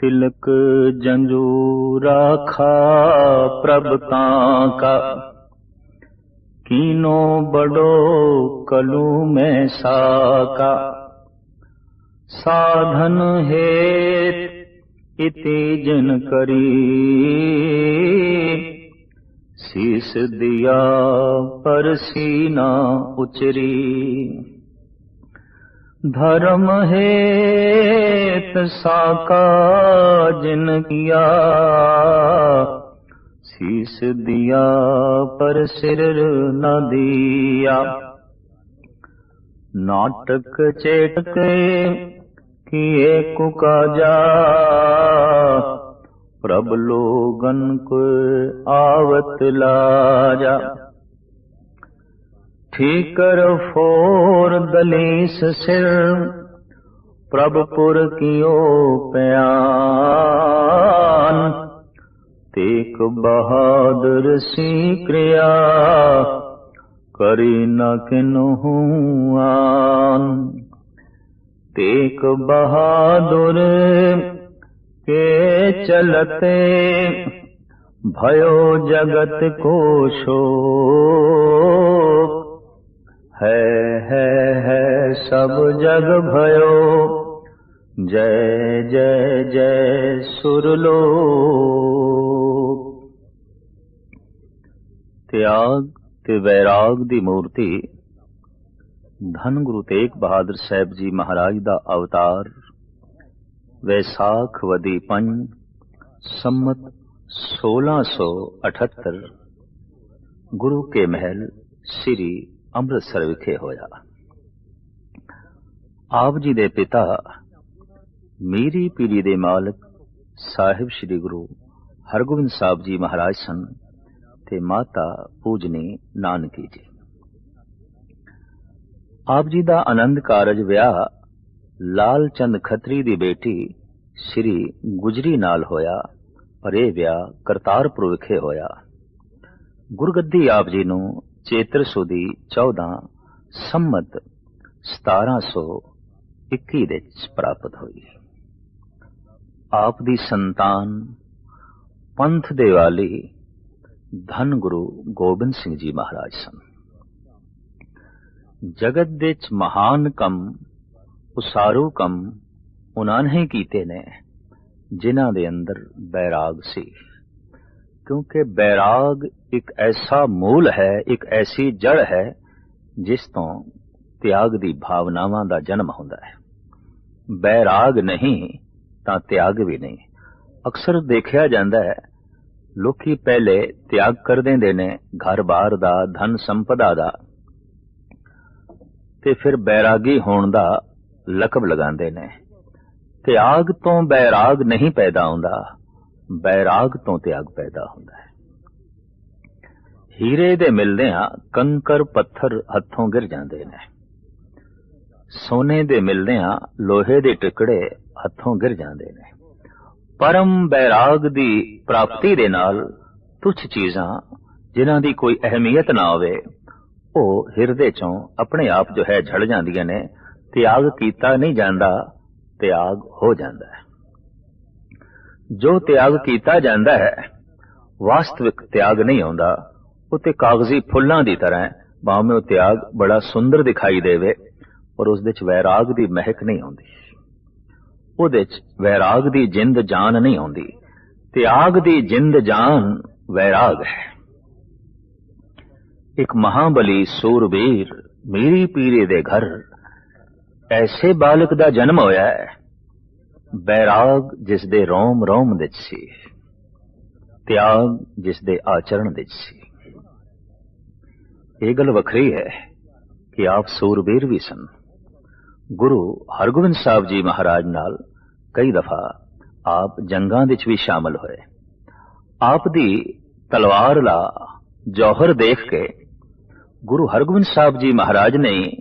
ਤਿਲਕ ਜੰਜੂ ਰਾਖਾ ਪ੍ਰਭ ਤਾਂ ਕਾ। ਕੀਨੋ ਬੜੋ ਕਲੂ ਮੈਂ ਸਾਕਾ ਸਾਧਨ ਹੇਤ ਇति ਜਨ ਕਰੀ। ਸੀਸ ਦਿਆ ਪਰਸੀ ਨਾ ਉਚਰੀ। ਧਰਮ ਹੇਤ ਸਾਕਾ ਜਿਨ ਕੀਆ। ਸੀਸ ਦਿਆ ਪਰ ਸਿਰ ਨ ਦਿਆ। ਨਾਟਕ ਚੇਟਕ ਕੀਏ ਕੁਕਾਜਾ ਪ੍ਰਭ ਲੋਗਨ ਕੋ ਆਵਤ ਲਾਜਾ। ਠੀਕਰ ਫੋਰ मोर दलीस सिर प्रभपुर कियो प्यान तेक बहादुर सी क्रिया करी न किनुआन तेक बहादुर के चलते भयो जगत को शोर है है है सब जग भयो जय जय जय ਸੁਰਲੋਕ ਤਿਆਗ ਤੇ ਵੈਰਾਗ ਦੀ ਮੂਰਤੀ ਧੰਨ ਗੁਰੂ ਤੇਗ ਬਹਾਦਰ ਸਾਹਿਬ ਜੀ ਮਹਾਰਾਜ ਦਾ ਅਵਤਾਰ ਵੈਸਾਖ ਵਦੀ ਪੰਜ ਸੰਮਤ 1678 ਗੁਰੂ ਕੇ ਮਹਿਲ ਸ੍ਰੀ ਅੰਮ੍ਰਿਤਸਰ ਵਿਖੇ ਹੋਇਆ। ਆਪ ਜੀ ਦੇ ਪਿਤਾ ਮੀਰੀ ਪੀਰੀ ਦੇ ਮਾਲਕ ਸਾਹਿਬ ਸ੍ਰੀ ਗੁਰੂ ਹਰਗੋਬਿੰਦ ਸਾਹਿਬ ਜੀ ਮਹਾਰਾਜ ਸਨ ਤੇ ਮਾਤਾ ਪੂਜਨੀ ਨਾਨਕੀ ਜੀ। ਆਪ ਜੀ ਦਾ ਆਨੰਦ ਕਾਰਜ ਵਿਆਹ ਲਾਲ ਚੰਦ ਖੱਤਰੀ ਦੀ ਬੇਟੀ ਸ੍ਰੀ ਗੁਜਰੀ ਨਾਲ ਹੋਇਆ, ਪਰ ਇਹ ਵਿਆਹ ਕਰਤਾਰਪੁਰ ਵਿਖੇ ਹੋਇਆ। ਗੁਰਗੱਦੀ ਆਪ ਜੀ ਨੂੰ ਚੇਤਰ ਸੁਦੀ 14 ਸੰਮਤ 1721 ਦੇ ਵਿੱਚ ਪ੍ਰਾਪਤ ਹੋਈ। ਆਪ ਦੀ ਸੰਤਾਨ, ਪੰਥ ਦੇ ਵਾਲੀ ਧੰਨ ਗੁਰੂ ਗੋਬਿੰਦ ਸਿੰਘ ਜੀ ਮਹਾਰਾਜ ਸਨ। ਜਗਤ ਦੇ ਵਿੱਚ ਮਹਾਨ ਕੰਮ, ਉਸਾਰੂ ਕੰਮ ਉਹਨਾਂ ਨੇ ਕੀਤੇ ਨੇ, ਜਿਨ੍ਹਾਂ ਦੇ ਅੰਦਰ ਬੈਰਾਗ ਸੀ। ਕਿਉਂਕਿ ਬੈਰਾਗ ਇੱਕ ਐਸਾ ਮੂਲ ਹੈ ਇੱਕ ਐਸੀ ਜੜ ਹੈ ਜਿਸ ਤੋਂ ਤਿਆਗ ਦੀ ਭਾਵਨਾਵਾਂ ਦਾ ਜਨਮ ਹੁੰਦਾ ਹੈ ਬੈਰਾਗ ਨਹੀਂ ਤਾਂ ਤਿਆਗ ਵੀ ਨਹੀਂ ਅਕਸਰ ਦੇਖਿਆ ਜਾਂਦਾ ਹੈ ਲੋਕੀ ਪਹਿਲੇ ਤਿਆਗ ਕਰ ਦਿੰਦੇ ਨੇ ਘਰ-ਬਾਰ ਦਾ ਧਨ ਸੰਪਦਾ ਦਾ ਤੇ ਫਿਰ ਬੈਰਾਗੀ ਹੋਣ ਦਾ ਲਕਬ ਲਗਾਉਂਦੇ ਨੇ ਤਿਆਗ ਤੋਂ ਬੈਰਾਗ ਨਹੀਂ ਪੈਦਾ ਹੁੰਦਾ ਬੈਰਾਗ ਤੋਂ ਤਿਆਗ ਪੈਦਾ ਹੁੰਦਾ ਹੈ। ਹੀਰੇ ਦੇ ਮਿਲਦਿਆਂ ਕੰਕਰ ਪੱਥਰ ਹੱਥੋਂ ਗਿਰ ਜਾਂਦੇ ਨੇ। ਸੋਨੇ ਦੇ ਮਿਲਦਿਆਂ ਲੋਹੇ ਦੇ ਟਿਕੜੇ ਹੱਥੋਂ ਗਿਰ ਜਾਂਦੇ ਨੇ। ਪਰਮ ਬੈਰਾਗ ਦੀ ਪ੍ਰਾਪਤੀ ਦੇ ਨਾਲ ਤੁਛ ਚੀਜ਼ਾਂ ਜਿਨ੍ਹਾਂ ਦੀ ਕੋਈ ਅਹਿਮੀਅਤ ਨਾ ਹੋਵੇ ਉਹ ਹਿਰਦੇ ਚੋਂ ਆਪਣੇ ਆਪ ਜੋ ਹੈ ਝੜ ਜਾਂਦੀਆਂ ਨੇ, ਤਿਆਗ ਕੀਤਾ ਨਹੀਂ ਜਾਂਦਾ, ਤਿਆਗ ਹੋ ਜਾਂਦਾ ਹੈ। ਜੋ ਤਿਆਗ ਕੀਤਾ ਜਾਂਦਾ ਹੈ, ਵਾਸਤਵਿਕ ਤਿਆਗ ਨਹੀਂ ਆਉਂਦਾ। ਉਹ ਤੇ ਕਾਗਜ਼ੀ ਫੁੱਲਾਂ ਦੀ ਤਰ੍ਹਾਂ ਹੈ ਭਾਵੇਂ ਉਹ ਤਿਆਗ ਬੜਾ ਸੁੰਦਰ ਦਿਖਾਈ ਦੇਵੇ, ਪਰ ਉਸ ਵਿੱਚ ਵੈਰਾਗ ਦੀ ਮਹਿਕ ਨਹੀਂ ਆਉਂਦੀ। ਉਹਦੇ ਵਿੱਚ ਵੈਰਾਗ ਦੀ ਜਿੰਦ ਜਾਨ ਨਹੀਂ ਆਉਂਦੀ। ਤਿਆਗ ਦੀ ਜਿੰਦ ਜਾਨ ਵੈਰਾਗ ਹੈ। ਇੱਕ ਮਹਾਬਲੀ ਸੂਰਬੀਰ ਮੇਰੀ ਪੀਰੇ ਦੇ ਘਰ ਐਸੇ ਬਾਲਕ ਦਾ ਜਨਮ ਹੋਇਆ ਹੈ ਬੈਰਾਗ ਜਿਸ ਦੇ ਰੋਮ ਰੋਮ ਵਿੱਚ ਸੀ, ਤਿਆਗ ਜਿਸ ਦੇ ਆਚਰਣ ਵਿੱਚ ਸੀ। ਇਹ ਗੱਲ ਵੱਖਰੀ ਹੈ ਕਿ ਆਪ ਸੂਰਬੀਰ ਵੀ ਸਨ। ਗੁਰੂ ਹਰਗੋਬਿੰਦ ਸਾਹਿਬ ਜੀ ਮਹਾਰਾਜ ਨਾਲ ਕਈ ਦਫਾ ਆਪ ਜੰਗਾਂ ਵਿੱਚ ਵੀ ਸ਼ਾਮਲ ਹੋਏ। ਆਪ ਦੀ ਤਲਵਾਰ ਦਾ ਜੌਹਰ ਦੇਖ ਕੇ ਗੁਰੂ ਹਰਗੋਬਿੰਦ ਸਾਹਿਬ ਜੀ ਮਹਾਰਾਜ ਨੇ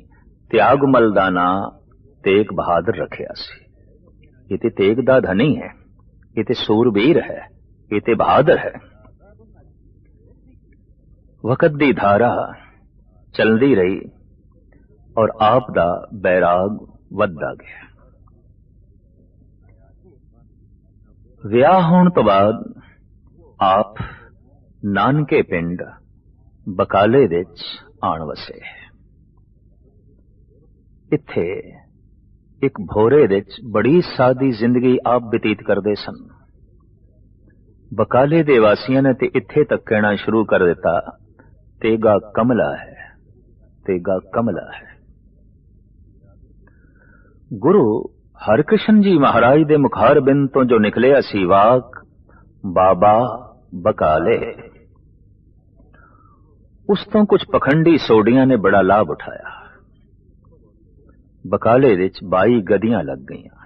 ਤਿਆਗਮਲ ਦਾ ਨਾਂ ਤੇਗ ਬਹਾਦਰ ਰੱਖਿਆ ਸੀ। ਇਹ ਤੇ ਤੇਗ ਦਾ ਧਨੀ ਹੈ ਇਹ ਤੇ ਸੂਰਬੀਰ ਹੈ ਇਹ ਤੇ ਬਹਾਦਰ ਹੈ ਵਕਤ ਦੀ ਧਾਰਾ ਚਲਦੀ ਰਹੀ ਔਰ ਆਪ ਦਾ ਬੈਰਾਗ ਵੱਧਦਾ ਗਿਆ ਵਿਆਹ ਹੋਣ ਤੋਂ ਬਾਅਦ ਆਪ ਨਾਨਕੇ ਪਿੰਡ ਬਕਾਲੇ ਵਿੱਚ ਆਣ ਵਸੇ ਇੱਥੇ ਇੱਕ ਭੋਰੇ ਵਿੱਚ ਬੜੀ ਸਾਦੀ ਜ਼ਿੰਦਗੀ ਆਪ ਬਤੀਤ ਕਰਦੇ ਸਨ। ਬਕਾਲੇ ਦੇ ਵਾਸੀਆਂ ਨੇ ਤੇ ਇੱਥੇ ਤੱਕ ਕਹਿਣਾ ਸ਼ੁਰੂ ਕਰ ਦਿੱਤਾ ਤੇਗਾ ਕਮਲਾ ਹੈ ਤੇਗਾ ਕਮਲਾ ਹੈ। ਗੁਰੂ ਹਰਕ੍ਰਿਸ਼ਨ ਜੀ ਮਹਾਰਾਜ ਦੇ ਮੁਖਾਰ ਬਿੰਦ ਤੋਂ ਜੋ ਨਿਕਲਿਆ ਸੀ ਵਾਕ, ਬਾਬਾ ਬਕਾਲੇ। ਉਸ ਤੋਂ ਕੁਝ ਪਖੰਡੀ ਸੋਡੀਆਂ ਨੇ ਬੜਾ ਲਾਭ ਉਠਾਇਆ। ਬਕਾਲੇ ਵਿੱਚ 22 ਗਦੀਆਂ ਲੱਗ ਗਈਆਂ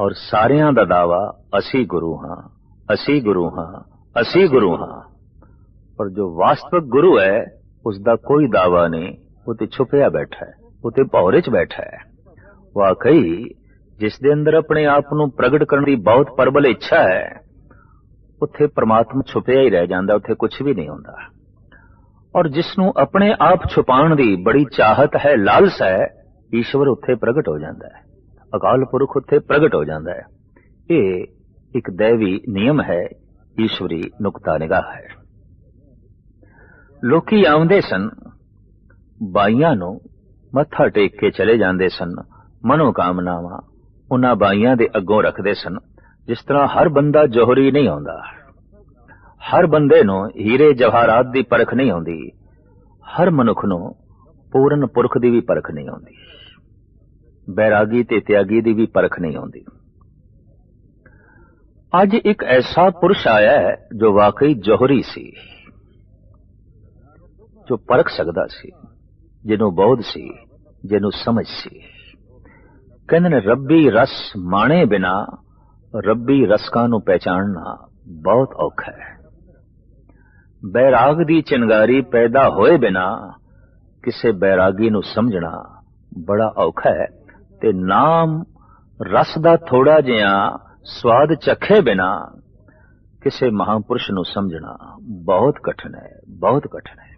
ਔਰ ਸਾਰਿਆਂ ਦਾ ਦਾਵਾ, ਅਸੀਂ ਗੁਰੂ ਹਾਂ, ਅਸੀਂ ਗੁਰੂ ਹਾਂ, ਅਸੀਂ ਗੁਰੂ ਹਾਂ। ਪਰ ਜੋ ਵਾਸਤਵਿਕ ਗੁਰੂ ਹੈ ਉਸ ਦਾ ਕੋਈ ਦਾਵਾ ਨਹੀਂ, ਉਹ ਤੇ ਛੁਪਿਆ ਬੈਠਾ ਹੈ, ਉਹ ਤੇ ਭੌਰੇ 'ਚ ਬੈਠਾ ਹੈ। ਵਾਕਈ, ਜਿਸ ਦੇ ਅੰਦਰ ਆਪਣੇ ਆਪ ਨੂੰ ਪ੍ਰਗਟ ਕਰਨ ਦੀ ਬਹੁਤ ਪ੍ਰਬਲ ਇੱਛਾ ਹੈ, ਉੱਥੇ ਪ੍ਰਮਾਤਮਾ ਛੁਪਿਆ ਹੀ ਰਹਿ ਜਾਂਦਾ, ਉੱਥੇ ਕੁਝ ਵੀ ਨਹੀਂ ਹੁੰਦਾ। ਔਰ ਜਿਸ ਨੂੰ ਆਪਣੇ ਆਪ ਛੁਪਾਉਣ ਦੀ ਬੜੀ ਚਾਹਤ ਹੈ, ਲਾਲਸ ਹੈ, ਈਸ਼ਵਰ ਉੱਥੇ ਪ੍ਰਗਟ ਹੋ ਜਾਂਦਾ ਹੈ। ਅਕਾਲ ਪੁਰਖ ਉੱਥੇ ਪ੍ਰਗਟ ਹੋ ਜਾਂਦਾ ਹੈ। ਇਹ ਇੱਕ ਦੇਵੀ ਨਿਯਮ ਹੈ, ਈਸ਼ਵਰੀ ਨੁਕਤਾ ਨਿਗਾਹ ਹੈ। ਲੋਕੀ ਆਉਂਦੇ ਸਨ, ਬਾਈਆਂ ਨੂੰ ਮੱਥਾ ਟੇਕ ਕੇ ਚਲੇ ਜਾਂਦੇ ਸਨ ਮਨੋ ਕਾਮਨਾਵਾਂ ਉਹਨਾਂ ਬਾਈਆਂ ਦੇ ਅੱਗੋਂ ਰੱਖਦੇ ਸਨ, ਜਿਸ ਤਰ੍ਹਾਂ ਹਰ ਬੰਦਾ ਜੋਹਰੀ ਨਹੀਂ ਆਉਂਦਾ। ਹਰ ਬੰਦੇ ਨੂੰ ਹੀਰੇ ਜਵਾਹਰਾਤ ਦੀ ਪਰਖ ਨਹੀਂ ਆਉਂਦੀ। ਹਰ ਮਨੁੱਖ ਨੂੰ ਪੂਰਨ ਪੁਰਖ ਦੀ ਵੀ ਪਰਖ ਨਹੀਂ ਆਉਂਦੀ। ਬੈਰਾਗੀ ਤੇ ਤਿਆਗੀ ਦੀ ਵੀ ਪਰਖ ਨਹੀਂ ਆਉਂਦੀ। ਅੱਜ ਇੱਕ ਐਸਾ ਪੁਰਸ਼ ਆਇਆ ਹੈ ਜੋ ਵਾਕਈ ਜੋਹਰੀ ਸੀ, ਜੋ ਪਰਖ ਸਕਦਾ ਸੀ, ਜਿਹਨੂੰ ਬੋਧ ਸੀ, ਜਿਹਨੂੰ ਸਮਝ ਸੀ। ਕਹਿੰਦੇ ਨੇ, ਰੱਬੀ ਰਸ ਮਾਣੇ ਬਿਨਾ, ਰੱਬੀ ਰਸਕਾਂ ਨੂੰ ਪਹਿਚਾਨਣਾ ਬਹੁਤ ਔਖਾ ਹੈ। ਬੈਰਾਗ ਦੀ ਚਿੰਗਾਰੀ ਪੈਦਾ ਹੋਏ ਬਿਨਾ ਕਿਸੇ ਬੈਰਾਗੀ ਨੂੰ ਸਮਝਣਾ ਬੜਾ ਔਖਾ ਹੈ ਤੇ ਨਾਮ ਰਸ ਦਾ ਥੋੜਾ ਜਿਹਾ ਸਵਾਦ ਚਖੇ ਬਿਨਾ ਕਿਸੇ ਮਹਾਪੁਰਸ਼ ਨੂੰ ਸਮਝਣਾ ਬਹੁਤ ਕਠਿਨ ਹੈ, ਬਹੁਤ ਕਠਿਨ ਹੈ।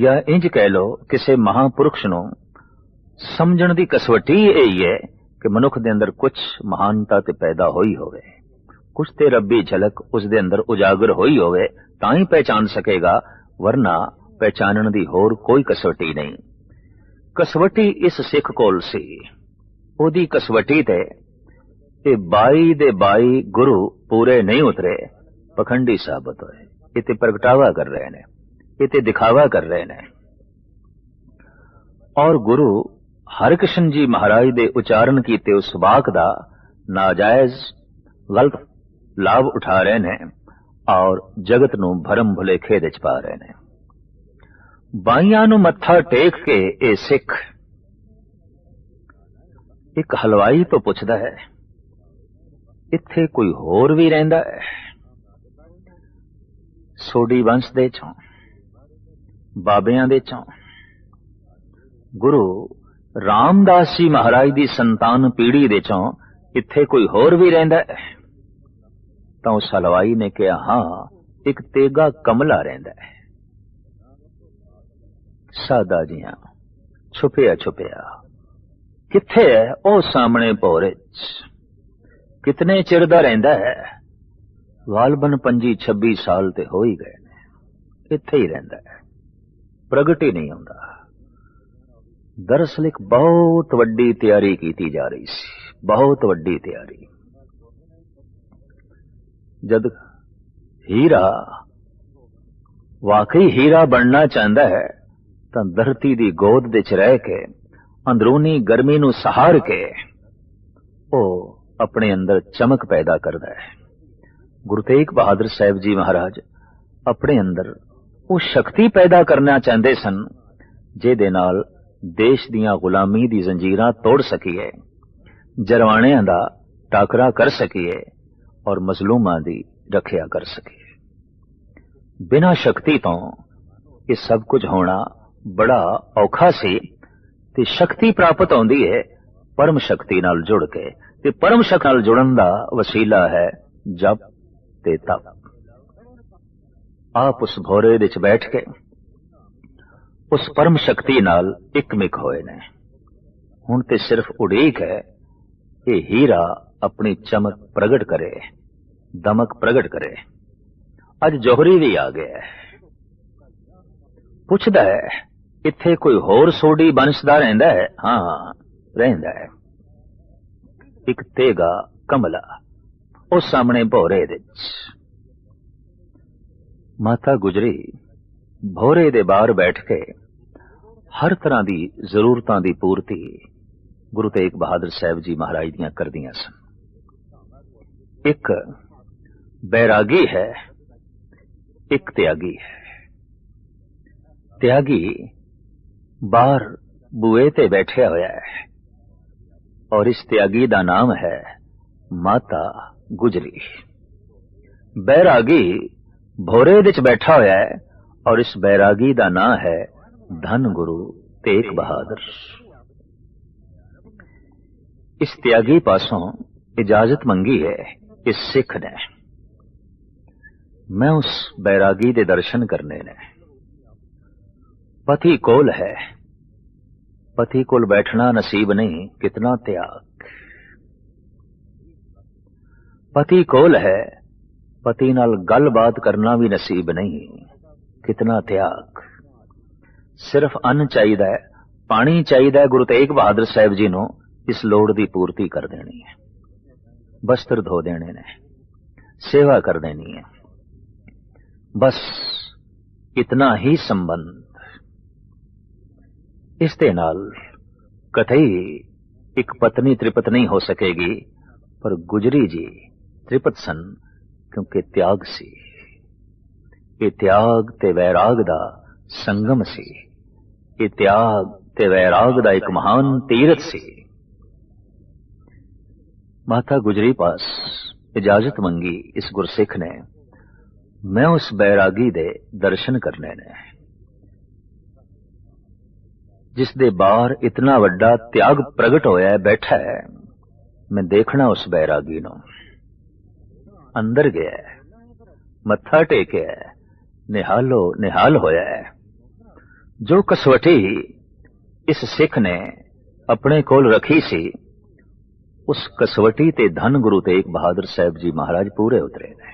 ਜਾਂ ਇੰਜ ਕਹਿ ਲੋ ਕਿਸੇ ਮਹਾਪੁਰਖ ਨੂੰ ਸਮਝਣ ਦੀ ਕਸਵਟੀ ਇਹ ਹੀ ਹੈ ਕਿ ਮਨੁੱਖ ਦੇ ਅੰਦਰ ਕੁਝ ਮਹਾਨਤਾ ਤੇ ਪੈਦਾ ਹੋਈ ਹੋਵੇ। ਕੁਛ ਤੇ ਰੱਬੀ ਝਲਕ ਉਸ ਦੇ ਅੰਦਰ ਉਜਾਗਰ ਹੋਈ ਹੋਵੇ, ਤਾਂ ਹੀ ਪਹਿਚਾਨ ਸਕੇਗਾ, ਵਰਨਾ ਪਹਿਚਾਨਣ ਦੀ ਹੋਰ ਕੋਈ ਕਸਵਟੀ ਨਹੀਂ। ਕਸਵਟੀ ਇਸ ਸਿੱਖ ਕੋਲ ਸੀ। ਉਹਦੀ ਕਸਵਟੀ ਤੇ ਇਹ 22 ਦੇ 22 ਗੁਰੂ ਪੂਰੇ ਨਹੀਂ ਉਤਰੇ, ਪਖੰਡੀ ਸਾਬਤ ਹੋਏ। ਇਹ ਤੇ ਪ੍ਰਗਟਾਵਾ ਕਰ ਰਹੇ ਨੇ, ਇਹ ਤੇ ਦਿਖਾਵਾ ਕਰ ਰਹੇ ਨੇ। ਔਰ ਗੁਰੂ ਹਰਕ੍ਰਿਸ਼ਨ ਜੀ ਮਹਾਰਾਜ ਦੇ ਉਚਾਰਨ ਕੀਤੇ ਉਸ ਵਾਕ ਦਾ ਨਾਜਾਇਜ਼ ਗਲਤ ਲਾਭ ਉਠਾ ਰਹੇ ਨੇ ਔਰ ਜਗਤ ਨੂੰ ਭਰਮ ਭੁਲੇਖੇ ਦੇ ਚ ਪਾ ਰਹੇ ਨੇ। ਬਾਈਆਂ ਨੂੰ ਮੱਥਾ ਟੇਕ ਕੇ ਇਹ ਸਿੱਖ ਇੱਕ ਹਲਵਾਈ ਤੋਂ ਪੁੱਛਦਾ ਹੈ, ਇੱਥੇ ਕੋਈ ਹੋਰ ਵੀ ਰਹਿੰਦਾ ਹੈ? ਸੋਡੀ ਵੰਸ਼ ਦੇ ਚੋਂ, ਬਾਬਿਆਂ ਦੇ ਚੋਂ। ਗੁਰੂ ਰਾਮਦਾਸ ਜੀ ਮਹਾਰਾਜ ਦੀ ਸੰਤਾਨ ਪੀੜ੍ਹੀ ਦੇ ਚੋਂ ਇੱਥੇ ਕੋਈ ਹੋਰ ਵੀ ਰਹਿੰਦਾ ਹੈ? ਤਾਂ ਉਸ ਹਲਵਾਈ ਨੇ ਕਿਹਾ, ਹਾਂ, ਇੱਕ ਤੇਗਾ ਕਮਲਾ ਰਹਿੰਦਾ ਹੈ। ਸਾਦਾ ਜੀਆਂ, ਛੁਪਿਆ ਛੁਪਿਆ, ਕਿੱਥੇ ਹੈ ਉਹ ਸਾਹਮਣੇ ਭੋਰੇ ਚ ਕਿਤਨੇ ਚਿਰ ਦਾ ਰਹਿੰਦਾ ਹੈ? ਵਾਲਬਨ 25 26 ਸਾਲ ਤੇ ਹੋ ਹੀ ਗਏ ਨੇ, ਇੱਥੇ ਹੀ ਰਹਿੰਦਾ ਹੈ, ਪ੍ਰਗਟ ਹੀ ਨਹੀਂ ਹੁੰਦਾ ਦਰਅਸਲ ਇੱਕ ਬਹੁਤ ਵੱਡੀ ਤਿਆਰੀ ਕੀਤੀ ਜਾ ਰਹੀ ਸੀ, ਬਹੁਤ ਵੱਡੀ ਤਿਆਰੀ। ਜਦ ਹੀਰਾ, ਵਾਕਈ ਹੀਰਾ ਬਣਨਾ ਚਾਹੁੰਦਾ ਹੈ, ਤਾਂ ਧਰਤੀ ਦੀ ਗੋਦ ਵਿੱਚ ਰਹਿ ਕੇ, ਅੰਦਰੂਨੀ ਗਰਮੀ ਨੂੰ ਸਹਾਰ ਕੇ, ਉਹ ਆਪਣੇ ਅੰਦਰ ਚਮਕ ਪੈਦਾ ਕਰਦਾ ਹੈ। ਗੁਰੂ ਤੇਗ ਬਹਾਦਰ ਸਾਹਿਬ ਜੀ ਮਹਾਰਾਜ ਆਪਣੇ ਅੰਦਰ ਉਹ ਸ਼ਕਤੀ ਪੈਦਾ ਕਰਨਾ ਚਾਹੁੰਦੇ ਸਨ, ਜਿਹਦੇ ਨਾਲ ਦੇਸ਼ ਦੀਆਂ ਗੁਲਾਮੀ ਦੀ ਜ਼ੰਜੀਰਾਂ ਤੋੜ ਸਕੀਏ, ਜਰਵਾਣਿਆਂ ਦਾ ਟਾਕਰਾ ਕਰ ਸਕੀਏ ਔਰ ਮਜ਼ਲੂਮਾਂ ਦੀ ਰੱਖਿਆ ਕਰ ਸਕੀਏ ਬਿਨਾਂ ਸ਼ਕਤੀ ਤੋਂ ਇਹ ਸਭ ਕੁਝ ਹੋਣਾ ਬੜਾ ਔਖਾ ਸੀ ਤੇ ਸ਼ਕਤੀ ਪ੍ਰਾਪਤ ਹੁੰਦੀ ਹੈ ਪਰਮ ਸ਼ਕਤੀ ਨਾਲ ਜੁੜ ਕੇ। ਤੇ ਪਰਮ ਸ਼ਕਤੀ ਨਾਲ ਜੁੜਨ ਦਾ ਵਸੀਲਾ ਹੈ ਜਪ ਤੇ ਤਪ। ਆਪ ਉਸ ਭੋਰੇ ਵਿੱਚ ਬੈਠ ਕੇ ਉਸ ਪਰਮ ਸ਼ਕਤੀ ਨਾਲ ਇਕਮਿਕ ਹੋਏ ਨੇ। ਹੁਣ ਤੇ ਸਿਰਫ ਉਡੀਕ ਹੈ, ਇਹ ਹੀਰਾ ਆਪਣੀ ਚਮਕ ਪ੍ਰਗਟ ਕਰੇ, ਦਮਕ ਪ੍ਰਗਟ ਕਰੇ। ਅੱਜ ਜੋਹਰੀ ਵੀ ਆ ਗਿਆ ਪੁੱਛਦਾ ਹੈ, ਇੱਥੇ ਕੋਈ ਹੋਰ ਸੋਡੀ ਬੰਸ਼ਦਾ ਰਹਿੰਦਾ ਹੈ, ਹਾਂ, ਰਹਿੰਦਾ ਹੈ। ਇੱਕ ਤੇਗਾ ਕਮਲਾ, ਉਹ ਸਾਹਮਣੇ ਭੋਰੇ ਦੇ ਵਿੱਚ। ਮਾਤਾ ਗੁਜਰੀ, ਭੋਰੇ ਦੇ ਬਾਹਰ ਬੈਠ ਕੇ ਹਰ ਤਰ੍ਹਾਂ ਦੀ ਜ਼ਰੂਰਤਾਂ ਦੀ ਪੂਰਤੀ ਗੁਰੂ ਤੇਗ ਬਹਾਦਰ ਸਾਹਿਬ ਜੀ ਮਹਾਰਾਜ ਦੀਆਂ ਕਰਦੀਆਂ ਸਨ। ਇੱਕ ਬੈਰਾਗੀ ਹੈ ਇੱਕ ਤਿਆਗੀ ਹੈ ਤਿਆਗੀ ਬਾਹਰ ਬੂਏ ਤੇ ਬੈਠਿਆ ਹੋਇਆ ਹੈ ਔਰ ਇਸ ਤਿਆਗੀ ਦਾ ਨਾਮ ਹੈ ਮਾਤਾ ਗੁਜਰੀ ਬੈਰਾਗੀ ਭੋਰੇ ਵਿੱਚ ਬੈਠਾ ਹੋਇਆ ਹੈ ਔਰ ਇਸ ਬੈਰਾਗੀ ਦਾ ਨਾਮ ਹੈ ਧੰਨ ਗੁਰੂ ਤੇਗ ਬਹਾਦਰ ਇਸ ਤਿਆਗੀ ਪਾਸੋਂ ਇਜਾਜ਼ਤ ਮੰਗੀ ਹੈ ਇਸ ਸਿੱਖ ਨੇ। ਮੈਂ ਉਸ ਬੈਰਾਗੀ ਦੇ ਦਰਸ਼ਨ ਕਰਨੇ ਨੇ। ਪਤੀ ਕੋਲ ਹੈ। ਪਤੀ ਕੋਲ ਬੈਠਣਾ ਨਸੀਬ ਨਹੀਂ, ਕਿਤਨਾ ਤਿਆਗ। ਪਤੀ ਕੋਲ ਹੈ। ਪਤੀ ਨਾਲ ਗੱਲਬਾਤ ਕਰਨਾ ਵੀ ਨਸੀਬ ਨਹੀਂ, ਕਿਤਨਾ ਤਿਆਗ। ਸਿਰਫ ਅੰਨ ਚਾਹੀਦਾ ਹੈ, ਪਾਣੀ ਚਾਹੀਦਾ ਹੈ ਗੁਰੂ ਤੇਗ ਬਹਾਦਰ ਸਾਹਿਬ ਜੀ ਨੂੰ, ਇਸ ਲੋੜ ਦੀ ਪੂਰਤੀ ਕਰ ਦੇਣੀ ਹੈ। ਬਸਤਰ ਧੋ ਦੇਣੇ ਨੇ, ਸੇਵਾ ਕਰ ਦੇਣੀ ਹੈ। ਬਸ ਇਤਨਾ ਹੀ ਸੰਬੰਧ। ਇਸ ਦੇ ਨਾਲ ਕਥਈ ਇੱਕ ਪਤਨੀ ਤ੍ਰਿਪਤ ਨਹੀਂ ਹੋ ਸਕੇਗੀ, ਪਰ ਗੁਜਰੀ ਜੀ ਤ੍ਰਿਪਤ ਸਨ ਕਿਉਂਕਿ ਤਿਆਗ ਸੀ। ਇਹ ਤਿਆਗ ਤੇ ਵੈਰਾਗ ਦਾ ਸੰਗਮ ਸੀ। ਇਹ ਤਿਆਗ ਤੇ ਵੈਰਾਗ ਦਾ ਇੱਕ ਮਹਾਨ ਤੀਰਥ ਸੀ। ਮਾਤਾ ਗੁਜਰੀ ਪਾਸ ਇਜਾਜ਼ਤ ਮੰਗੀ ਇਸ ਗੁਰਸਿੱਖ ਨੇ ਮੈਂ ਉਸ ਬੈਰਾਗੀ ਦੇ ਦਰਸ਼ਨ ਕਰਨੇ ਨੇ ਜਿਸ ਦੇ ਬਾਹਰ ਇਤਨਾ ਵੱਡਾ ਤਿਆਗ ਪ੍ਰਗਟ ਹੋਇਆ ਬੈਠਾ ਹੈ ਮੈਂ ਦੇਖਣਾ ਉਸ ਬੈਰਾਗੀ ਨੂੰ ਅੰਦਰ ਗਿਆ ਮੱਥਾ ਟੇਕਿਆ ਨਿਹਾਲੋ ਨਿਹਾਲ ਹੋਇਆ ਜੋ ਕਸਵਟੀ ਇਸ ਸਿੱਖ ਨੇ ਆਪਣੇ ਕੋਲ ਰੱਖੀ ਸੀ ਉਸ ਕਸਵਟੀ ਤੇ ਧਨ ਗੁਰੂ ਤੇਗ ਬਹਾਦਰ ਸਾਹਿਬ ਜੀ ਮਹਾਰਾਜ ਪੂਰੇ ਉਤਰੇ ਨੇ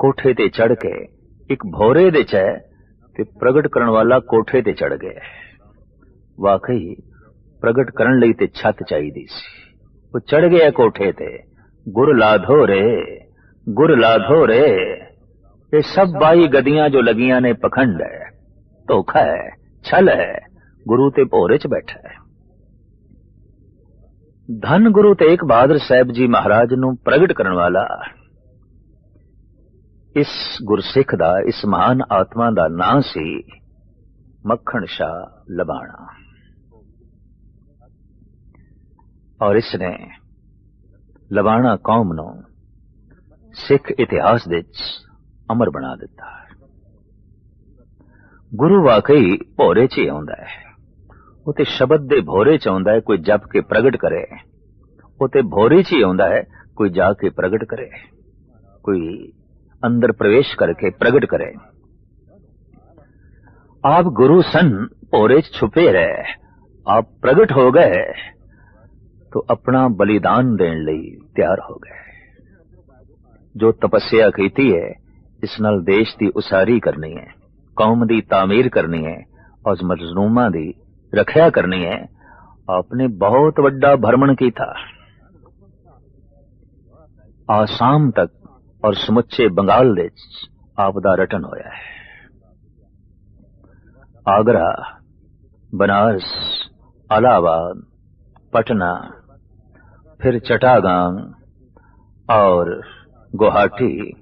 ਕੋਠੇ ਤੇ ਚੜ ਕੇ ਇੱਕ ਭੋਰੇ ਦੇ ਚ ਤੇ ਪ੍ਰਗਟ ਕਰਨ ਵਾਲਾ ਕੋਠੇ ਤੇ ਚੜ ਗਿਆ ਵਾਕਈ ਪ੍ਰਗਟ ਕਰਨ ਲਈ ਤੇ ਛੱਤ ਚਾਹੀਦੀ ਸੀ ਉਹ ਚੜ ਗਿਆ ਕੋਠੇ ਤੇ ਗੁਰ ਲਾਧੋ ਰੇ ਗੁਰ ਲਾਧੋ ਰੇ ਇਹ ਸਭ ਬਾਈ ਗਦੀਆਂ ਜੋ ਲਗੀਆਂ ਨੇ ਪਖੰਡ ਹੈ ਧੋਖਾ ਹੈ ਛਲ ਹੈ ਗੁਰੂ ਤੇ ਭੋਰੇ ਚ ਬੈਠਾ ਹੈ ਧੰਨ ਗੁਰੂ ਤੇਗ ਬਹਾਦਰ ਸਾਹਿਬ ਜੀ ਮਹਾਰਾਜ ਨੂੰ ਪ੍ਰਗਟ ਕਰਨ ਵਾਲਾ। ਇਸ ਗੁਰਸਿੱਖ ਦਾ, ਇਸ ਮਹਾਨ ਆਤਮਾ ਦਾ ਨਾਂ ਸੀ ਮੱਖਣ ਸ਼ਾ ਲਬਾਣਾ। ਔਰ ਇਸ ਨੇ ਲਬਾਣਾ ਕੌਮ ਨੂੰ ਸਿੱਖ ਇਤਿਹਾਸ ਵਿੱਚ ਅਮਰ ਬਣਾ ਦਿੱਤਾ। ਗੁਰੂ ਵਾਕਈ ਭੋਰੇ 'ਚ ਹੀ ਆਉਂਦਾ ਹੈ। ਉਹ شبد دے بھورے ਭੋਰੇ ہے کوئی ਹੈ کے پرگٹ کرے ਪ੍ਰਗਟ ਕਰੇ ਉਹ ਤੇ ਭੋਰੇ ਚ کوئی ਆਉਂਦਾ ਹੈ ਕੋਈ ਜਾ ਕੇ ਪ੍ਰਗਟ ਕਰੇ ਕੋਈ ਅੰਦਰ ਪ੍ਰਵੇਸ਼ آپ گرو سن پورے چھپے رہے آپ پرگٹ ہو گئے تو اپنا بلیدان دین لئی تیار ہو گئے جو تپسیا کیتی ہے اس نال دیش دی اساری کرنی ہے قوم دی تعمیر کرنی ہے اور مظلومہ دی ਮਜ਼ਲੂਮਾਂ ਦੀ ਰੱਖਿਆ ਕਰਨੀ ਹੈ ਆਪਨੇ ਬਹੁਤ ਵੱਡਾ ਭਰਮਣ ਕੀਤਾ ਆਸਾਮ ਤੱਕ ਔਰ ਸਮੁੱਚੇ ਬੰਗਾਲ ਦੇ ਵਿੱਚ ਆਪ ਦਾ ਰਟਨ ਹੋਇਆ ਹੈ ਆਗਰਾ ਬਨਾਰਸ ਅਲਾਹਾਬਾਦ ਪਟਨਾ ਫਿਰ ਚਟਾਗਾਂਗ ਔਰ ਗੁਹਾਟੀ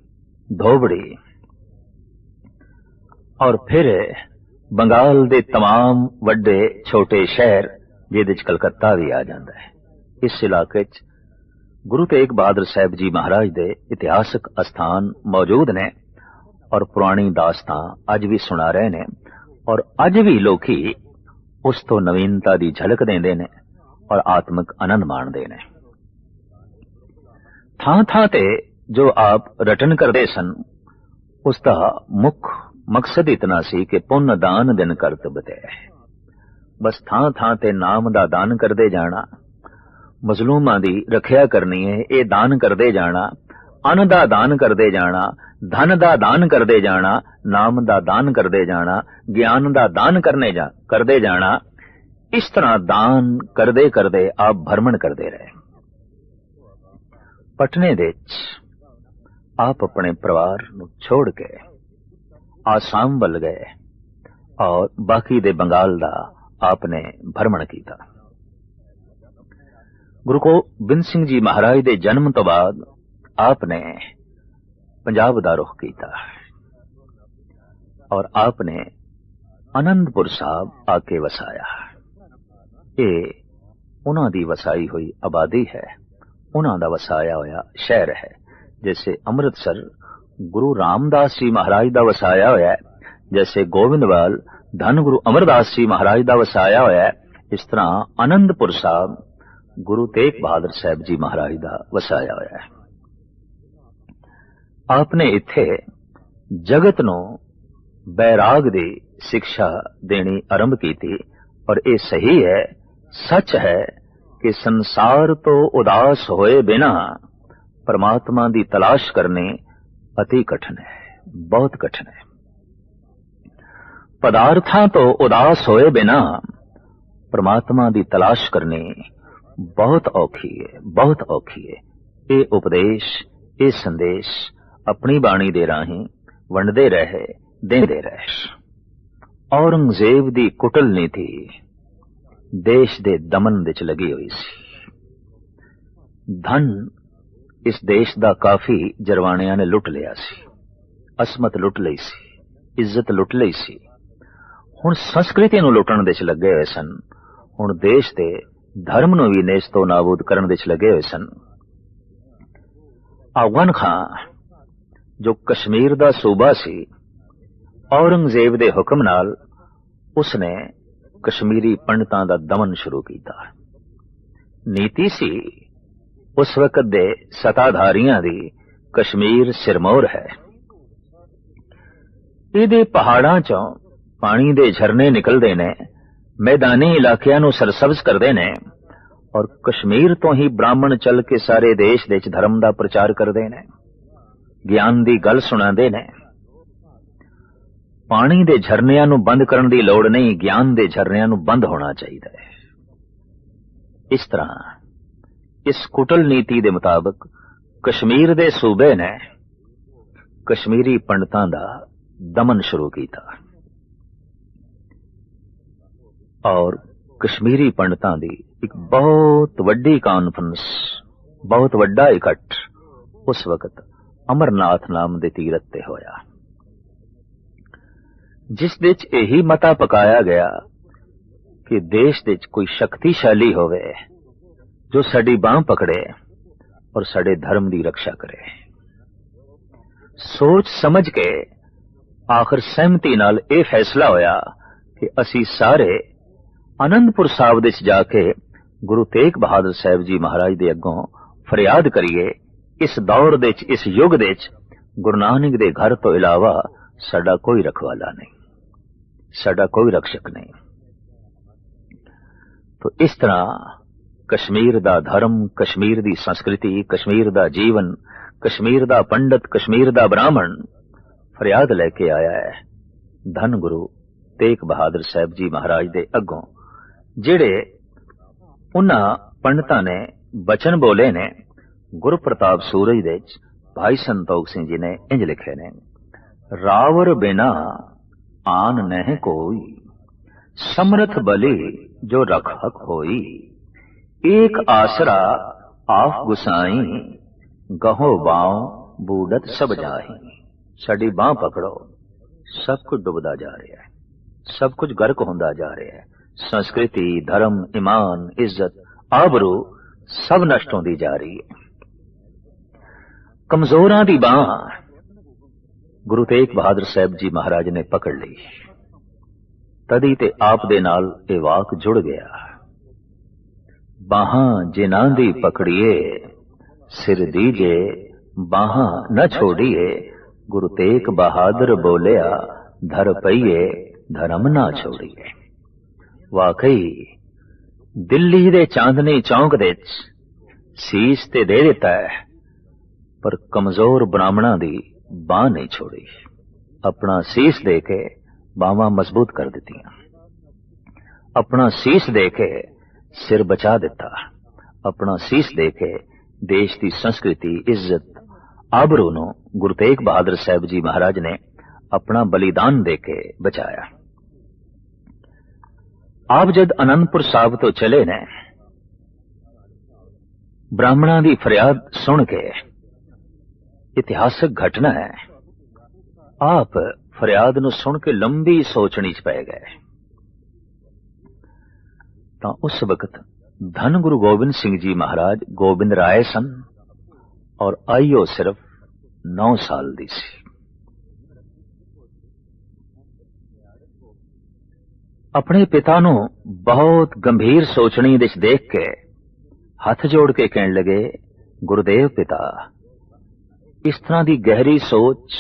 ਧੋਬੜੀ ਔਰ ਫਿਰ ਬੰਗਾਲ ਦੇ तमाम ਵੱਡੇ ਛੋਟੇ ਸ਼ਹਿਰ ਜਿਹਦੇ ਵਿੱਚ ਕਲਕੱਤਾ ਵੀ ਆ ਜਾਂਦਾ ਹੈ ਇਸ ਇਲਾਕੇ 'ਚ ਗੁਰੂ ਤੇਗ ਬਹਾਦਰ ਸਾਹਿਬ ਜੀ ਮਹਾਰਾਜ ਦੇ ਇਤਿਹਾਸਕ ਅਸਥਾਨ ਮੌਜੂਦ ਨੇ ਔਰ ਪੁਰਾਣੀ ਦਾਸਤਾਂ ਅੱਜ ਵੀ ਸੁਣਾ ਰਹੇ ਨੇ ਔਰ ਅੱਜ ਵੀ ਲੋਕੀ ਉਸ ਤੋਂ ਨਵੀਨਤਾ ਦੀ ਝਲਕ ਦਿੰਦੇ ਨੇ ਔਰ ਆਤਮਿਕ ਆਨੰਦ ਮਾਣਦੇ ਨੇ ਥਾਂ ਥਾਂ ਤੇ ਜੋ ਆਪ ਰਟਨ ਕਰਦੇ ਸਨ ਉਸ ਦਾ ਮੁੱਖ ਮਕਸਦ ਇਤਨਾ ਸੀ ਕਿ ਪੁੰਨ ਦਾਨ ਦਿਨ ਕਰਤਬ ਤੇ ਬਸ ਥਾਂ ਥਾਂ ਤੇ ਨਾਮ ਦਾ ਦਾਨ ਕਰਦੇ ਜਾਣਾ। ਮਜ਼ਲੂਮਾਂ ਦੀ ਰੱਖਿਆ ਕਰਨੀ ਹੈ ਇਹ ਦਾਨ ਕਰਦੇ ਜਾਣਾ। ਅੰਨ ਦਾ ਦਾਨ ਕਰਦੇ ਜਾਣਾ, ਧਨ ਦਾ ਦਾਨ ਕਰਦੇ ਜਾਣਾ, ਨਾਮ ਦਾ ਦਾਨ ਕਰਦੇ ਜਾਣਾ, ਗਿਆਨ ਦਾ ਦਾਨ ਕਰਨੇ ਜਾ, ਕਰਦੇ ਜਾਣਾ। ਇਸ ਤਰ੍ਹਾਂ ਦਾਨ ਕਰਦੇ ਕਰਦੇ ਆਪ ਭਰਮਣ ਕਰਦੇ ਰਹੇ। ਪਟਨੇ ਦੇ ਵਿੱਚ ਆਪ ਆਪਣੇ ਪਰਿਵਾਰ ਨੂੰ ਛੋੜ ਕੇ ਆਸਾਮ ਵੱਲ ਗਏ ਔਰ ਬਾਕੀ ਦੇ ਬੰਗਾਲ ਦਾ ਆਪਨੇ ਭਰਮਣ ਕੀਤਾ ਗੁਰੂ ਗੋਬਿੰਦ ਸਿੰਘ ਜੀ ਮਹਾਰਾਜ ਦੇ ਜਨਮ ਤੋਂ ਬਾਅਦ ਆਪਨੇ ਪੰਜਾਬ ਦਾ ਰੁਖ ਕੀਤਾ ਔਰ ਆਪਨੇ ਅਨੰਦਪੁਰ ਸਾਹਿਬ ਆ ਕੇ ਵਸਾਇਆ ਇਹ ਉਹਨਾਂ ਦੀ ਵਸਾਈ ਹੋਈ ਆਬਾਦੀ ਹੈ ਉਹਨਾਂ ਦਾ ਵਸਾਇਆ ਹੋਇਆ ਸ਼ਹਿਰ ਹੈ ਜੈਸੇ ਅੰਮ੍ਰਿਤਸਰ ਗੁਰੂ ਰਾਮਦਾਸ ਜੀ ਮਹਾਰਾਜ ਦਾ ਵਸਾਇਆ ਹੋਇਆ ਹੈ। ਜੈਸੇ ਗੋਬਿੰਦਵਾਲ, ਧੰਨ ਗੁਰੂ ਅਮਰਦਾਸ ਜੀ ਮਹਾਰਾਜ ਦਾ ਵਸਾਇਆ ਹੋਇਆ ਹੈ, ਇਸ ਤਰ੍ਹਾਂ ਆਨੰਦਪੁਰ ਸਾਹਿਬ, ਗੁਰੂ ਤੇਗ ਬਹਾਦਰ ਸਾਹਿਬ ਜੀ ਮਹਾਰਾਜ ਦਾ ਵਸਾਇਆ ਹੋਇਆ ਹੈ। ਆਪਨੇ ਇੱਥੇ ਜਗਤ ਨੂੰ ਬੈਰਾਗ ਦੀ ਸਿੱਖਿਆ ਦੇਣੀ ਆਰੰਭ ਕੀਤੀ ਔਰ ਇਹ ਸਹੀ ਹੈ, ਸੱਚ ਹੈ ਕਿ ਸੰਸਾਰ ਤੋਂ ਉਦਾਸ ਹੋਏ ਬਿਨਾ ਪਰਮਾਤਮਾ ਦੀ ਤਲਾਸ਼ ਕਰਨੀ ਅਤੀ ਕਠਿਨ ਹੈ, ਬਹੁਤ ਕਠਿਨ ਹੈ। ਪਦਾਰਥਾਂ ਤੋਂ ਉਦਾਸ ਹੋਏ ਬਿਨਾ ਪਰਮਾਤਮਾ ਦੀ ਤਲਾਸ਼ ਕਰਨੀ ਬਹੁਤ ਔਖੀ ਹੈ, ਬਹੁਤ ਔਖੀ ਹੈ। ਇਹ ਉਪਦੇਸ਼, ਇਹ ਸੰਦੇਸ਼ ਆਪਣੀ ਬਾਣੀ ਦੇ ਰਾਹੀਂ ਵੰਡਦੇ ਰਹੇ, ਦਿੰਦੇ ਰਹੇ। ਔਰੰਗਜ਼ੇਬ ਦੀ ਕੁਟਲ ਨੀਤੀ ਦੇਸ਼ ਦੇ ਦਮਨ ਵਿੱਚ ਲੱਗੀ ਹੋਈ ਸੀ। ਧਨ ਇਸ ਦੇਸ਼ ਦਾ ਕਾਫੀ ਜਰਵਾਣਿਆਂ ਨੇ ਲੁੱਟ ਲਿਆ ਸੀ। ਅਸਮਤ ਲੁੱਟ ਲਈ ਸੀ, ਇੱਜ਼ਤ ਲੁੱਟ ਲਈ ਸੀ। ਹੁਣ ਸੰਸਕ੍ਰਿਤੀ ਨੂੰ ਲੁੱਟਣ ਦੇ ਚ ਲੱਗੇ ਹੋਏ ਸਨ। ਹੁਣ ਦੇਸ਼ ਦੇ ਧਰਮ ਨੂੰ ਵੀ ਨੇਸ਼ ਤੋਂ ਨਾਬੂਦ ਕਰਨ ਦੇ ਚ ਲੱਗੇ ਹੋਏ ਸਨ। ਅਫਗਾਨ ਖਾਨ ਜੋ ਕਸ਼ਮੀਰ ਦਾ ਸੂਬਾ ਸੀ, ਔਰੰਗਜ਼ੇਬ ਦੇ ਹੁਕਮ ਨਾਲ ਉਸਨੇ ਕਸ਼ਮੀਰੀ ਪੰਡਤਾਂ ਦਾ ਦਮਨ ਸ਼ੁਰੂ ਕੀਤਾ। ਨੀਤੀ ਸੀ ਉਸ ਵਕਤ ਦੇ ਸਤਾਧਾਰੀਆਂ ਦੀ ਕਸ਼ਮੀਰ ਸਿਰਮੌਰ ਹੈ ਇਹਦੇ ਪਹਾੜਾਂ ਚੋਂ ਪਾਣੀ ਦੇ ਝਰਨੇ ਨਿਕਲਦੇ ਨੇ ਮੈਦਾਨੀ ਇਲਾਕਿਆਂ ਨੂੰ ਸਰਸਬਜ਼ ਕਰਦੇ ਨੇ ਔਰ ਕਸ਼ਮੀਰ ਤੋਂ ਹੀ ਬ੍ਰਾਹਮਣ ਚੱਲ ਕੇ ਸਾਰੇ ਦੇਸ਼ ਦੇ ਵਿੱਚ ਧਰਮ ਦਾ ਪ੍ਰਚਾਰ ਕਰਦੇ ਨੇ ਗਿਆਨ ਦੀ ਗੱਲ ਸੁਣਾਉਂਦੇ ਨੇ ਪਾਣੀ ਦੇ ਝਰਨਿਆਂ ਨੂੰ ਬੰਦ ਕਰਨ ਦੀ ਲੋੜ ਨਹੀਂ ਗਿਆਨ ਦੇ ਝਰਨਿਆਂ ਨੂੰ ਬੰਦ ਹੋਣਾ ਚਾਹੀਦਾ ਹੈ ਇਸ ਤਰ੍ਹਾਂ ਇਸ ਕੁਟਲ ਨੀਤੀ ਦੇ ਮੁਤਾਬਕ ਕਸ਼ਮੀਰ ਦੇ ਸੂਬੇ ਨੇ ਕਸ਼ਮੀਰੀ ਪੰਡਤਾਂ ਦਾ ਦਮਨ ਸ਼ੁਰੂ ਕੀਤਾ। ਔਰ ਕਸ਼ਮੀਰੀ ਪੰਡਤਾਂ ਦੀ ਇੱਕ ਬਹੁਤ ਵੱਡੀ ਕਾਨਫਰੰਸ ਬਹੁਤ ਵੱਡਾ ਇਕੱਠ ਉਸ ਵਕਤ ਅਮਰਨਾਥ ਨਾਮ ਦੇ ਤੀਰਤ ਤੇ ਹੋਇਆ। ਜਿਸ ਵਿੱਚ ਇਹੀ ਮਤਾ ਪਕਾਇਆ ਗਿਆ ਕਿ ਦੇਸ਼ ਵਿੱਚ ਕੋਈ ਸ਼ਕਤੀਸ਼ਾਲੀ ਹੋਵੇ ਜੋ ਸਾਡੀ ਬਾਹ ਪਕੜੇ ਔਰ ਸਾਡੇ ਧਰਮ ਦੀ ਰੱਖਿਆ ਕਰੇ। ਸੋਚ ਸਮਝ ਕੇ ਆਖਰ ਸਹਿਮਤੀ ਨਾਲ ਇਹ ਫੈਸਲਾ ਹੋਇਆ ਕਿ ਅਸੀਂ ਸਾਰੇ ਆਨੰਦਪੁਰ ਸਾਹਿਬ ਵਿੱਚ ਜਾ ਕੇ ਗੁਰੂ ਤੇਗ ਬਹਾਦਰ ਸਾਹਿਬ ਜੀ ਮਹਾਰਾਜ ਦੇ ਅੱਗੋਂ ਫਰਿਆਦ ਕਰੀਏ, ਇਸ ਦੌਰ ਦੇ ਵਿੱਚ, ਇਸ ਯੁੱਗ ਦੇ ਵਿੱਚ ਗੁਰੂ ਨਾਨਕ ਦੇ ਘਰ ਤੋਂ ਇਲਾਵਾ ਸਾਡਾ ਕੋਈ ਰਖਵਾਲਾ ਨਹੀਂ, ਸਾਡਾ ਕੋਈ ਰਖਸ਼ਕ ਨਹੀਂ। ਤੋ ਇਸ ਤਰ੍ਹਾਂ ਕਸ਼ਮੀਰ ਦਾ ਧਰਮ, ਕਸ਼ਮੀਰ ਦੀ ਸੰਸਕ੍ਰਿਤੀ, ਕਸ਼ਮੀਰ ਦਾ ਜੀਵਨ, ਕਸ਼ਮੀਰ ਦਾ ਪੰਡਤ, ਕਸ਼ਮੀਰ ਦਾ ਬ੍ਰਾਹਮਣ। ਫਰਿਆਦ ਲੈ ਕੇ ਆਇਆ ਹੈ ਧੰਨ ਗੁਰੂ ਤੇਗ ਬਹਾਦਰ ਸਾਹਿਬ ਜੀ ਮਹਾਰਾਜ ਦੇ ਅੱਗੋਂ, ਜਿਹੜੇ ਉਹਨਾਂ ਪੰਡਤਾਂ ਨੇ ਬਚਨ ਬੋਲੇ ਨੇ ਗੁਰੂ ਪ੍ਰਤਾਪ ਸੂਰਜ ਦੇ ਵਿੱਚ ਭਾਈ ਸੰਤੋਖ ਸਿੰਘ ਜੀ ਨੇ ਇੰਜ ਲਿਖੇ ਨੇ, ਰਾਵਰ ਬਿਨਾ ਆਨ ਨਹਿ ਕੋਈ, ਸਮਰਥ ਬਲੀ ਜੋ ਰਖਕ ਹੋਈ। ਏਕ ਆਸਰਾ ਆਪ ਗੁਸਾਈ, ਗਹੋ ਬਾਉ ਬੂਡਤ ਸਭ ਜਾਹੀ। ਸਾਡੀ ਬਾਹ ਪਕੜੋ, ਸਭ ਕੁਝ ਡੁੱਬਦਾ ਜਾ ਰਿਹਾ ਹੈ, ਸਭ ਕੁਝ ਗਰਕ ਹੁੰਦਾ ਜਾ ਰਿਹਾ ਹੈ। ਸੰਸਕ੍ਰਿਤੀ, ਧਰਮ, ਇਮਾਨ, ਇੱਜ਼ਤ, ਆਬਰੂ ਸਭ ਨਸ਼ਟ ਹੁੰਦੀ ਜਾ ਰਹੀ ਹੈ। ਕਮਜ਼ੋਰਾਂ ਦੀ ਬਾਹ ਗੁਰੂ ਤੇਗ ਬਹਾਦਰ ਸਾਹਿਬ ਜੀ ਮਹਾਰਾਜ ਨੇ ਪਕੜ ਲਈ। ਤਦੀ ਤੇ ਆਪ ਦੇ ਨਾਲ ਇਹ ਵਾਕ ਜੁੜ ਗਿਆ। ਬਾਹਾਂ ਜਿਨ੍ਹਾਂ ਦੀ ਪਕੜੀਏ, ਸਿਰ ਦੀਜੇ ਬਾਹਾਂ ਨਾ ਛੋੜੀਏ, ਗੁਰੂ ਤੇਗ ਬਹਾਦਰ ਬੋਲਿਆ, ਧਰ ਪਈਏ, ਧਰਮ ਨਾ ਛੋੜੀਏ। ਵਾਕਈ, ਦਿੱਲੀ ਦੇ ਚਾਂਦਨੀ ਚੌਂਕ ਦੇ ਵਿੱਚ ਸੀਸ ਤੇ ਦੇ ਦਿੱਤਾ ਹੈ, ਪਰ ਕਮਜ਼ੋਰ ਬ੍ਰਾਹਮਣਾਂ ਦੀ ਬਾਹ ਨਹੀਂ ਛੋੜੀ। ਆਪਣਾ ਸੀਸ ਦੇ ਕੇ ਬਾਹਾਂ ਮਜ਼ਬੂਤ ਕਰ ਦਿੱਤੀਆਂ। ਆਪਣਾ ਸੀਸ ਦੇ ਕੇ ਸਿਰ ਬਚਾ ਦਿੱਤਾ। ਆਪਣਾ ਸੀਸ ਦੇ ਕੇ ਦੇਸ਼ ਦੀ ਸੰਸਕ੍ਰਿਤੀ, ਇੱਜ਼ਤ, ਆਬਰੂ ਨੂੰ ਗੁਰੂ ਤੇਗ ਬਹਾਦਰ ਸਾਹਿਬ ਜੀ ਮਹਾਰਾਜ ਨੇ ਆਪਣਾ ਬਲੀਦਾਨ ਦੇ ਕੇ ਬਚਾਇਆ। ਆਪ ਜਦ ਅਨੰਦਪੁਰ ਸਾਹਿਬ ਤੋਂ ਚਲੇ ਨੇ, ਬ੍ਰਾਹਮਣਾਂ ਦੀ ਫਰਿਆਦ ਸੁਣ ਕੇ ਇਤਿਹਾਸਕ ਘਟਨਾ ਹੈ। ਆਪ ਫਰਿਆਦ ਨੂੰ ਸੁਣ ਕੇ ਲੰਬੀ ਸੋਚਣੀ ਚ ਪੈ ਗਏ। ਤਾਂ ਉਸ ਵਕਤ ਧੰਨ ਗੁਰੂ ਗੋਬਿੰਦ ਸਿੰਘ ਜੀ ਮਹਾਰਾਜ ਗੋਬਿੰਦ ਰਾਏ ਸਨ ਔਰ ਆਇਓ ਸਿਰਫ 9 ਸਾਲ ਦੀ ਸੀ। ਆਪਣੇ ਪਿਤਾ ਨੂੰ ਬਹੁਤ ਗੰਭੀਰ ਸੋਚਣੀ ਵਿੱਚ ਦੇਖ ਕੇ ਹੱਥ ਜੋੜ ਕੇ ਕਹਿਣ ਲਗੇ, ਗੁਰਦੇਵ ਪਿਤਾ, ਇਸ ਤਰ੍ਹਾਂ ਦੀ ਗਹਿਰੀ ਸੋਚ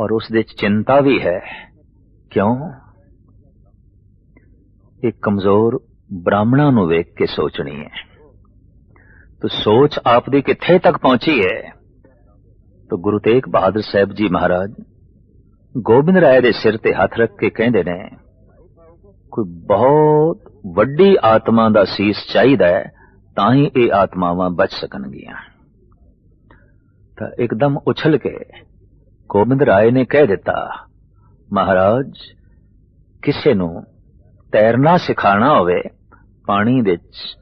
ਔਰ ਉਸ ਦੇ ਚਿੰਤਾ ਵੀ ਹੈ। ਕਿਉਂ? ਇੱਕ ਕਮਜ਼ੋਰ ਬ੍ਰਾਹਮਣਾਂ ਨੂੰ ਵੇਖ ਕੇ ਸੋਚਣੀ ਹੈ। ਤੋ ਸੋਚ ਆਪ ਦੀ ਕਿੱਥੇ ਤੱਕ ਪਹੁੰਚੀ ਹੈ? ਤੋ ਗੁਰੂ ਤੇਗ ਬਹਾਦਰ ਸਾਹਿਬ ਜੀ ਮਹਾਰਾਜ ਗੋਬਿੰਦ ਰਾਏ ਦੇ ਸਿਰ ਤੇ ਹੱਥ ਰੱਖ ਕੇ ਕਹਿੰਦੇ ਨੇ, ਕੋਈ ਬਹੁਤ ਵੱਡੀ ਆਤਮਾ ਦਾ ਸੀਸ ਚਾਹੀਦਾ ਹੈ, ਤਾਂ ਹੀ ਇਹ ਆਤਮਾਵਾਂ ਬਚ ਸਕਣਗੀਆਂ। ਤਾਂ ਇੱਕਦਮ ਉਛਲ ਕੇ ਗੋਬਿੰਦ ਰਾਏ ਨੇ ਕਹਿ ਦਿੱਤਾ, ਮਹਾਰਾਜ, ਕਿਸੇ ਨੂੰ ਤੈਰਨਾ ਸਿਖਾਣਾ ਹੋਵੇ, ਪਾਣੀ ਵਿੱਚ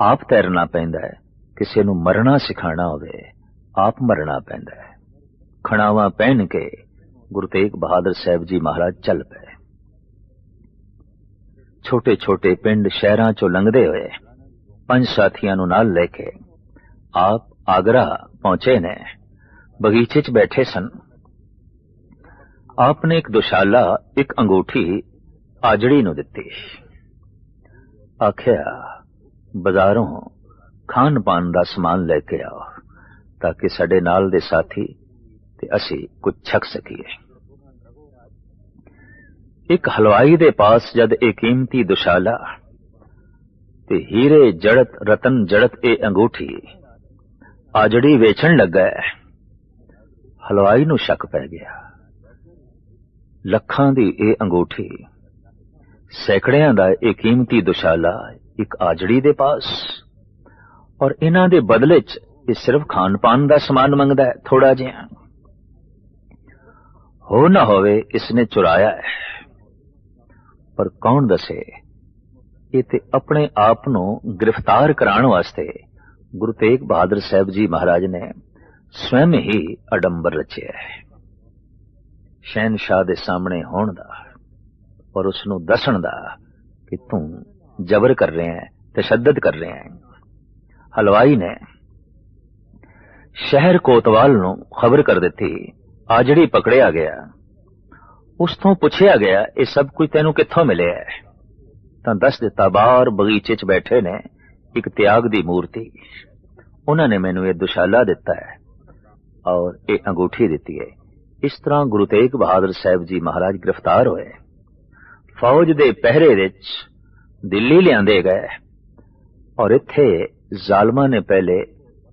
ਆਪ ਤੈਰਨਾ ਪੈਂਦਾ ਹੈ। ਕਿਸੇ ਨੂੰ ਮਰਨਾ ਸਿਖਾਣਾ ਹੋਵੇ, ਆਪ ਮਰਨਾ ਪੈਂਦਾ ਹੈ। ਖਣਾਵਾ ਪਹਿਨ ਕੇ ਗੁਰੂ ਤੇਗ ਬਹਾਦਰ ਸਾਹਿਬ ਜੀ ਮਹਾਰਾਜ ਚੱਲ ਪਏ। ਛੋਟੇ ਛੋਟੇ ਪਿੰਡ ਸ਼ਹਿਰਾਂ ਚੋਂ ਲੰਘਦੇ ਹੋਏ ਪੰਜ ਸਾਥੀਆਂ ਨੂੰ ਨਾਲ ਲੈ ਕੇ ਆਪ ਆਗਰਾ ਪਹੁੰਚੇ ਨੇ। ਬਗੀਚੇ 'ਚ ਬੈਠੇ ਸਨ। ਆਪ ਨੇ ਇੱਕ ਦੁਸ਼ਾਲਾ, ਇੱਕ ਅੰਗੂਠੀ ਆਜੜੀ ਨੂੰ ਦਿੱਤੀ। ਆਖਿਆ, ਬਾਜ਼ਾਰੋਂ ਖਾਣ ਪਾਣ ਦਾ ਸਮਾਨ ਲੈ ਕੇ ਆਓ, ਤਾਂ ਕਿ ਸਾਡੇ ਨਾਲ ਦੇ ਸਾਥੀ ਤੇ ਅਸੀਂ ਕੁਝ ਛਕ ਸਕੀਏ। ਇੱਕ ਹਲਵਾਈ ਦੇ ਪਾਸ ਜਦ ਇਹ ਕੀਮਤੀ ਦੁਸ਼ਾਲਾ ਤੇ ਹੀਰੇ ਜੜਤ, ਰਤਨ ਜੜਤ ਇਹ ਅੰਗੂਠੀ ਆਜੜੀ ਵੇਚਣ ਲੱਗਾ ਹਲਵਾਈ ਨੂੰ ਸ਼ੱਕ ਪੈ ਗਿਆ। ਲੱਖਾਂ ਦੀ ਇਹ ਅੰਗੂਠੀ ਸੈਕੜਿਆਂ ਦਾ ਇਹ ਕੀਮਤੀ ਦੁਸ਼ਾਲਾ ਇੱਕ ਆਜੜੀ ਦੇ ਪਾਸ। ਔਰ ਇਹਨਾਂ ਦੇ ਬਦਲੇ 'ਚ ਇਹ ਸਿਰਫ ਖਾਣ ਪਾਣ ਦਾ ਸਮਾਨ ਮੰਗਦਾ ਹੈ ਥੋੜਾ ਜਿਹਾ। ਹੋ ਨਾ ਹੋਵੇ ਇਸਨੇ ਚੁਰਾਇਆ ਹੈ। ਪਰ ਕੌਣ ਦੱਸੇ? ਇਹ ਤੇ ਆਪਣੇ ਆਪ ਨੂੰ ਗ੍ਰਿਫਤਾਰ ਕਰਾਉਣ ਵਾਸਤੇ ਗੁਰੂ ਤੇਗ ਬਹਾਦਰ ਸਾਹਿਬ ਜੀ ਮਹਾਰਾਜ ਨੇ ਸਵੈਮ ਹੀ ਅਡੰਬਰ ਰਚਿਆ ਹੈ। ਸ਼ਹਿਨशाह ਦੇ ਸਾਹਮਣੇ ਹੋਣ ਦਾ ਔਰ ਉਸ ਨੂੰ ਦੱਸਣ ਦਾ ਕਿ ਤੂੰ ਜ਼ਬਰ ਕਰ ਰਿਹਾ ਹੈ, ਤਸ਼ੱਦਦ ਕਰ ਰਿਹਾ ਹੈ। ਹਲਵਾਈ ਨੇ ਸ਼ਹਿਰ ਕੋਤਵਾਲ ਨੂੰ ਖਬਰ ਕਰ ਦਿੱਤੀ, ਆ ਜਿਹੜੀ ਪਕੜਿਆ ਗਿਆ, ਉਸ ਤੋਂ ਪੁੱਛਿਆ ਗਿਆ, ਇਹ ਸਭ ਕੁਝ ਤੈਨੂੰ ਕਿੱਥੋਂ ਮਿਲਿਆ ਹੈ? ਤਾਂ ਦੱਸ ਦਿੱਤਾ, ਬਾਹਰ ਬਗੀਚੇ 'ਚ ਬੈਠੇ ਨੇ ਇੱਕ ਤਿਆਗ ਦੀ ਮੂਰਤੀ। ਉਹਨਾਂ ਨੇ ਮੈਨੂੰ ਇਹ ਦੁਸ਼ਾਲਾ ਦਿੱਤਾ ਹੈ ਔਰ ਇਹ ਅੰਗੂਠੀ ਦਿੱਤੀ ਹੈ। ਇਸ ਤਰ੍ਹਾਂ ਗੁਰੂ ਤੇਗ ਬਹਾਦਰ ਸਾਹਿਬ ਜੀ ਮਹਾਰਾਜ ਗ੍ਰਿਫਤਾਰ ਹੋਏ। ਫੌਜ ਦੇ ਪਹਿਰੇ ਵਿੱਚ ਦਿੱਲੀ ਲਿਆਂਦੇ ਗਏ ਔਰ ਇੱਥੇ ਜ਼ਾਲਮਾਂ ਨੇ ਪਹਿਲੇ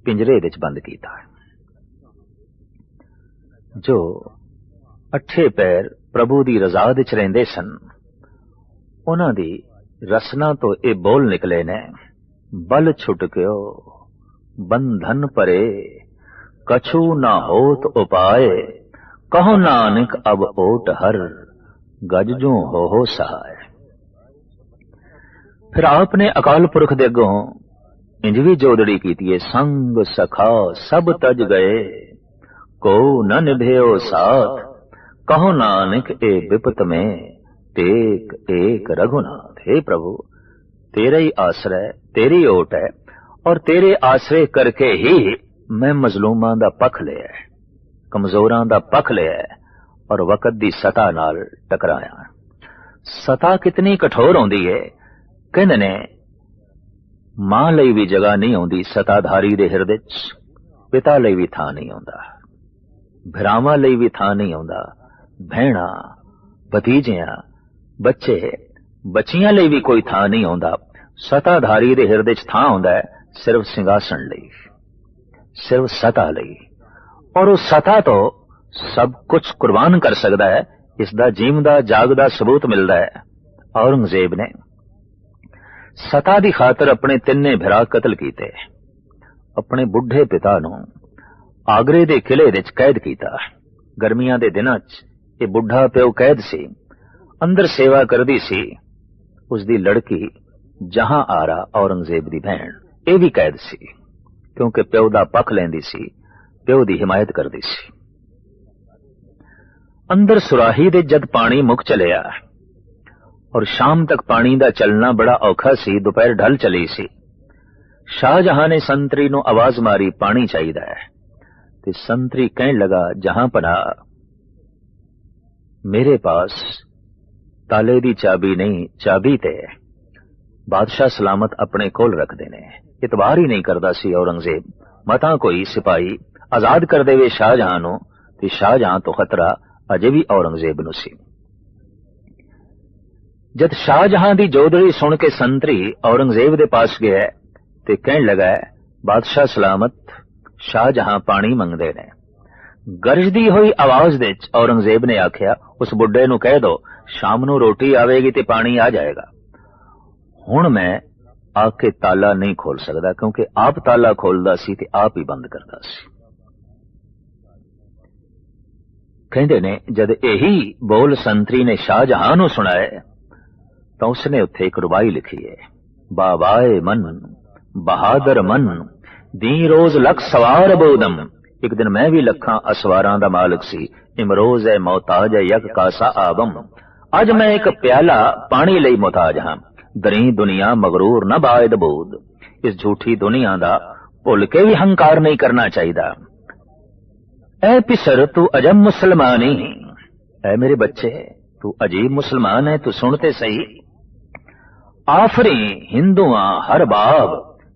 ਪਿੰਜਰੇ ਵਿੱਚ ਬੰਦ ਕੀਤਾ। ਜੋ ਅੱਠੇ ਪੈਰ ਪ੍ਰਭੂ ਦੀ ਰਜ਼ਾ ਵਿੱਚ ਰਹਿੰਦੇ ਸਨ, ਉਹਨਾਂ ਦੀ ਰਸਨਾ ਤੋਂ ਇਹ ਬੋਲ ਨਿਕਲੇ ਨੇ, ਬਲ ਛੁਟ ਗਿਓ ਬੰਧਨ ਪਰੇ, ਕਛੂ ਨਾ ਹੋਤ ਉਪਾਏ, ਕਹੋ ਨਾਨਕ ਅਬ ਓਟ ਹਰ। ਗਜ ਜੋ, ਹੋ ਹੋ ਸਹਾਇ ਫਿਰ ਆਪ ਨੇ ਅਕਾਲ ਪੁਰਖ ਦੇ ਅੱਗੋਂ ਇੰਜ ਵੀ ਜੋਦੜੀ ਕੀਤੀ ਏ, ਸੰਗ ਸਖਾ ਸਭ ਤਜ ਗਏ। ਕੋ ਨ ਨਿਭਿਓ ਸਾਥ, ਕਹੋ ਨਾਨਕ ਏ ਵਿਪਤ ਮੇ ਟੇਕ ਏਕ ਰਘੁਨਾਥ। हे ਪ੍ਰਭੂ, ਤੇਰਾ ਹੀ ਆਸਰਾ ਤੇਰੀ ਓਟ ਹੈ, ਔਰ ਤੇਰੇ ਆਸਰੇ ਕਰਕੇ ਹੀ ਮੈਂ ਮਜ਼ਲੂਮਾਂ ਦਾ ਪੱਖ ਲਿਆ ਕਮਜ਼ੋਰਾਂ ਦਾ ਪੱਖ ਲਿਆ ਔਰ ਵਕਤ ਦੀ ਸਤਾ ਨਾਲ ਟਕਰਾਇਆ। ਸਤਾ ਕਿਤਨੀ ਕਠੋਰ ਹੁੰਦੀ ਹੈ ਕਹਿੰਦੇ ਨੇ, ਮਾਂ ਲਈ ਵੀ ਜਗ੍ਹਾ ਨਹੀਂ ਆਉਂਦੀ ਸਤਾਧਾਰੀ ਦੇ ਹਿਰਦੇ 'ਚ। ਪਿਤਾ ਲਈ ਵੀ ਥਾਂ ਨਹੀਂ ਆਉਂਦਾ। ਭਰਾਵਾਂ ਲਈ ਵੀ ਥਾਂ ਨਹੀਂ ਆਉਂਦਾ। ਭੈਣਾ, ਭਤੀਜਿਆਂ, ਬੱਚੇ, ਬੱਚੀਆਂ ਲਈ ਵੀ ਕੋਈ ਥਾਂ ਨਹੀਂ ਆਉਂਦਾ। ਸਤਾਧਾਰੀ ਦੇ ਹਿਰਦੇ 'ਚ ਥਾਂ ਹੁੰਦਾ ਹੈ ਸਿਰਫ ਸਿੰਘਾਸਣ ਲਈ। ਸਿਰਫ ਸਤਾ ਲਈ। ਔਰ ਉਹ ਸਤਾ ਤੋਂ ਸਭ ਕੁਝ ਕੁਰਬਾਨ ਕਰ ਸਕਦਾ ਹੈ ਇਸ ਦਾ ਜੀਵਦਾ, ਜਾਗਦਾ ਸਬੂਤ ਮਿਲਦਾ ਹੈ। ਔਰੰਗਜ਼ੇਬ ਨੇ ਸਤਾ ਦੀ ਖਾਤਰ ਆਪਣੇ ਤਿੰਨੇ ਭਰਾ ਕਤਲ ਕੀਤੇ। ਆਪਣੇ ਬੁੱਢੇ ਪਿਤਾ ਨੂੰ ਆਗਰੇ ਦੇ ਕਿਲੇ ਵਿੱਚ ਕੈਦ ਕੀਤਾ। ਗਰਮੀਆਂ ਦੇ ਦਿਨਾਂ 'ਚ ਇਹ ਬੁੱਢਾ ਪਿਓ ਕੈਦ ਸੀ, ਅੰਦਰ ਸੇਵਾ ਕਰਦੀ ਸੀ। ਉਸ ਦੀ ਲੜਕੀ ਜਹਾਂ ਆਰਾ ਔਰੰਗਜ਼ੇਬ ਦੀ ਭੈਣ, ਇਹ ਵੀ ਕੈਦ ਸੀ, ਕਿਉਂਕਿ ਪਿਓ ਦਾ ਪੱਖ ਲੈਂਦੀ ਸੀ, ਪਿਓ ਦੀ ਹਿਮਾਇਤ ਕਰਦੀ ਸੀ। ਅੰਦਰ ਸੁਰਾਹੀ ਦੇ ਜਦ ਪਾਣੀ ਮੁੱਕ ਚਲਿਆ ਔਰ ਸ਼ਾਮ ਤੱਕ ਪਾਣੀ ਦਾ ਚੱਲਣਾ ਬੜਾ ਔਖਾ ਸੀ, ਦੁਪਹਿਰ ਢਲ ਚਲੀ ਸੀ। ਸ਼ਾਹਜਹਾਂ ਨੇ ਸੰਤਰੀ ਨੂੰ ਆਵਾਜ਼ ਮਾਰੀ, ਪਾਣੀ ਚਾਹੀਦਾ ਹੈ। ਤੇ ਸੰਤਰੀ ਕਹਿਣ ਲਗਾ, ਜਹਾਂ ਪਨਾ ਮੇਰੇ ਪਾਸ ਤਾਲੇ ਦੀ ਚਾਬੀ ਨਹੀਂ, ਚਾਬੀ ਤੇ ਬਾਦਸ਼ਾਹ ਸਲਾਮਤ ਆਪਣੇ ਕੋਲ ਰੱਖਦੇ ਨੇ। ਇਤਬਾਰ ਹੀ ਨਹੀਂ ਕਰਦਾ ਸੀ ਔਰੰਗਜ਼ੇਬ। ਮਤਾ ਕੋਈ ਸਿਪਾਹੀ ਆਜ਼ਾਦ ਕਰ ਦੇਵੇ ਸ਼ਾਹਜਹਾਂ ਨੂੰ ਤੇ ਸ਼ਾਹਜਹਾਂ ਤੋਂ ਖਤਰਾ ਅਜੇ ਵੀ ਔਰੰਗਜ਼ੇਬ ਨੂੰ ਸੀ। ਜਦ ਸ਼ਾਹਜਹਾਂ ਦੀ ਜੋਦੜੀ ਸੁਣ ਕੇ ਸੰਤਰੀ ਔਰੰਗਜ਼ੇਬ ਦੇ ਪਾਸ ਗਿਆ ਤੇ ਕਹਿਣ ਲੱਗਾ, ਬਾਦਸ਼ਾਹ ਸਲਾਮਤ, ਸ਼ਾਹਜਹਾਂ ਪਾਣੀ ਮੰਗਦੇ ਨੇ। ਗਰਜਦੀ ਹੋਈ ਆਵਾਜ਼ ਵਿੱਚ ਔਰੰਗਜ਼ੇਬ ਨੇ ਆਖਿਆ, ਉਸ ਬੁੱਢੇ ਨੂੰ ਕਹਿ ਦੋ, ਸ਼ਾਮ ਨੂੰ ਰੋਟੀ ਆਵੇਗੀ ਤੇ ਪਾਣੀ ਆ ਜਾਏਗਾ। ਹੁਣ ਮੈਂ ਆ ਕੇ ਤਾਲਾ ਨਹੀਂ ਖੋਲ ਸਕਦਾ, ਕਿਉਂਕਿ ਆਪ ਤਾਲਾ ਖੋਲਦਾ ਸੀ ਤੇ ਆਪ ਹੀ ਬੰਦ ਕਰਦਾ ਸੀ। ਕਹਿੰਦੇ ਨੇ, ਜਦ ਇਹੀ ਬੋਲ ਸੰਤਰੀ ਨੇ ਸ਼ਾਹਜਹਾਂ ਨੂੰ ਸੁਣਾਏ, ਤਾਂ ਉਸਨੇ ਉੱਥੇ ਇੱਕ ਰੁਬਾਈ ਲਿਖੀ ਹੈ ਬਾਵਾਏ ਮਨ, ਬਹਾਦਰ ਮਨ ਦੀ ਰੋਜ਼ ਲਖ ਸਵਾਰ ਬੋਦਮ ਇੱਕ ਦਿਨ ਮੈਂ ਵੀ ਲੱਖਾਂ ਅਸਵਾਰਾਂ ਦਾ ਮਾਲਕ ਸੀ। ਇਮਰੋਜ਼ ਹੈ ਮੌਤਾਜ ਹੈ ਯਕ ਕਾਸਾ ਆਬਮ ਅੱਜ ਮੈਂ ਇੱਕ ਪਿਆਲਾ ਪਾਣੀ ਲਈ ਮੁਹਤਾਜ ਹਾਂ। ਦਰੀ ਦੁਨੀਆ ਮਗਰੂਰ ਨਾ ਬਾਇਦ ਬੂਦ ਇਸ ਝੂਠੀ ਦੁਨੀਆ ਦਾ ਭੁੱਲ ਕੇ ਵੀ ਹੰਕਾਰ ਨਹੀਂ ਕਰਨਾ ਚਾਹੀਦਾ। ਐ ਪਿਸਰ ਤੂੰ ਅਜਮ ਮੁਸਲਮਾਨੀ ਐ ਮੇਰੇ ਬੱਚੇ ਤੂੰ ਅਜੀਬ ਮੁਸਲਮਾਨ ਹੈ ਤੂੰ ਸੁਣ ਤੇ ਸਹੀ ਆਫਰੀ ਹਿੰਦੂਆਂ ਹਰ ਬਾਬ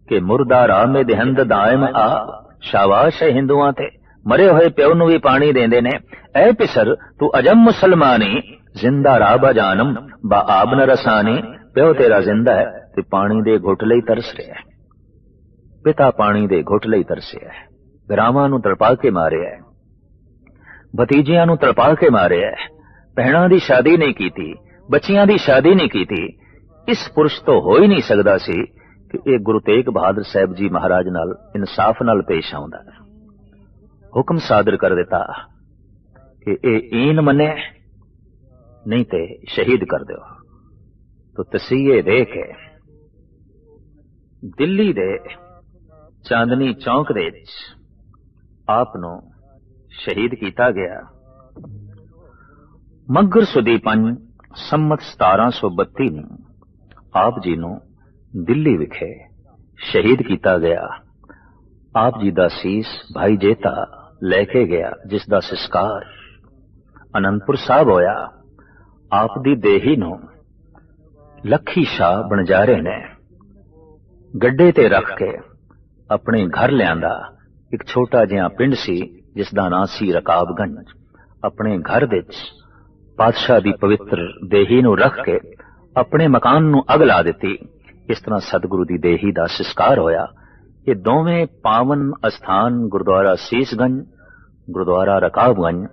ਕਿ ਮੁਰਦਾ ਰਾਮੇ ਦੇਹੰਦ ਦਾਇਮ ਆ ਸ਼ਾਬਾਸ਼ ਹੈ ਹਿੰਦੂਆਂ ਤੇ ਮਰੇ ਹੋਏ ਪਿਓ ਨੂੰ ਵੀ ਪਾਣੀ ਦਿੰਦੇ ਨੇ ਐ ਪਿਸਰ ਤੂੰ ਅਜਮ ਮੁਸਲਮਾਨੀ ਜ਼ਿੰਦਾ ਰਾਬਾ ਜਾਨਮ ਬਾ ਆਬ ਨ ਰਸਾਨੀ ਪਿਓ ਤੇਰਾ ਜ਼ਿੰਦਾ ਹੈ ਤੇ ਪਾਣੀ ਦੇ ਘੁੱਟ ਲਈ ਤਰਸ ਰਿਹਾ ਹੈ ਪਿਤਾ ਪਾਣੀ ਦੇ ਘੁੱਟ ਲਈ ਤਰਸਿਆ ਹੈ ਗਰਾਵਾਂ ਨੂੰ ਤੜਪਾ ਕੇ ਮਾਰਿਆ ਹੈ ਭਤੀਜਿਆਂ ਨੂੰ ਤੜਪਾ ਕੇ ਮਾਰਿਆ ਹੈ। ਭੈਣਾਂ ਦੀ ਸ਼ਾਦੀ ਨਹੀਂ ਕੀਤੀ, ਬੱਚੀਆਂ ਦੀ ਸ਼ਾਦੀ ਨਹੀਂ ਕੀਤੀ। ਇਸ ਪੁਰਸ਼ ਤੋਂ ਹੋ ਹੀ ਨਹੀਂ ਸਕਦਾ ਸੀ ਕਿ ਇਹ ਗੁਰੂ ਤੇਗ ਬਹਾਦਰ ਸਾਹਿਬ ਜੀ ਮਹਾਰਾਜ ਨਾਲ ਇਨਸਾਫ ਨਾਲ ਪੇਸ਼ ਆਉਂਦਾ। ਹੁਕਮ ਸਾਦਰ ਕਰ ਦਿੱਤਾ ਕਿ ਇਹ ਈਨ ਮੰਨੇ, ਨਹੀਂ ਤੇ ਸ਼ਹੀਦ ਕਰ ਦਿਓ। ਤੋ ਤਸੀਹੇ ਦੇ ਕੇ ਦਿੱਲੀ ਦੇ ਚਾਂਦਨੀ ਚੌਂਕ ਦੇ ਵਿੱਚ ਆਪ ਨੂੰ ਸ਼ਹੀਦ ਕੀਤਾ ਗਿਆ। ਮੱਗਰ ਸੁਦੀ ਪੰਜ, ਸੰਮਤ 1732 ਨੂੰ ਆਪ ਜੀ ਨੂੰ ਦਿੱਲੀ ਵਿਖੇ ਸ਼ਹੀਦ ਕੀਤਾ ਗਿਆ। ਆਪ ਜੀ ਦਾ ਸੀਸ ਭਾਈ ਜੇਤਾ ਲੈ ਕੇ ਗਿਆ, ਜਿਸ ਦਾ ਸੰਸਕਾਰ ਅਨੰਦਪੁਰ ਸਾਹਿਬ ਹੋਇਆ। ਆਪ ਦੀ ਦੇਹੀ ਨੂੰ ਲੱਖੀ ਸ਼ਾਹ ਬਣਜਾਰੇ ਨੇ। ਗੱਡੇ ਤੇ ਰੱਖ ਕੇ ਆਪਣੇ ਘਰ ਲਿਆਂਦਾ ਇੱਕ ਛੋਟਾ ਜਿਹਾ ਪਿੰਡ ਸੀ ਜਿਸ ਦਾ ਨਾਂ ਸੀ ਰਕਾਬਗੰਜ ਆਪਣੇ ਘਰ ਵਿੱਚ ਪਾਤਸ਼ਾਹ ਦੀ ਪਵਿੱਤਰ ਦੇਹੀ ਨੂੰ ਰੱਖ ਕੇ ਆਪਣੇ ਮਕਾਨ ਨੂੰ ਅਗ ਲਾ ਦਿੱਤੀ। ਇਸ ਤਰ੍ਹਾਂ ਸਤਿਗੁਰੂ ਦੀ ਦੇਹੀ ਦਾ ਸੰਸਕਾਰ ਹੋਇਆ। ਇਹ ਦੋਵੇਂ ਪਾਵਨ ਅਸਥਾਨ ਗੁਰਦੁਆਰਾ ਸੀਸਗੰਜ ਗੁਰਦੁਆਰਾ ਰਕਾਬਗੰਜ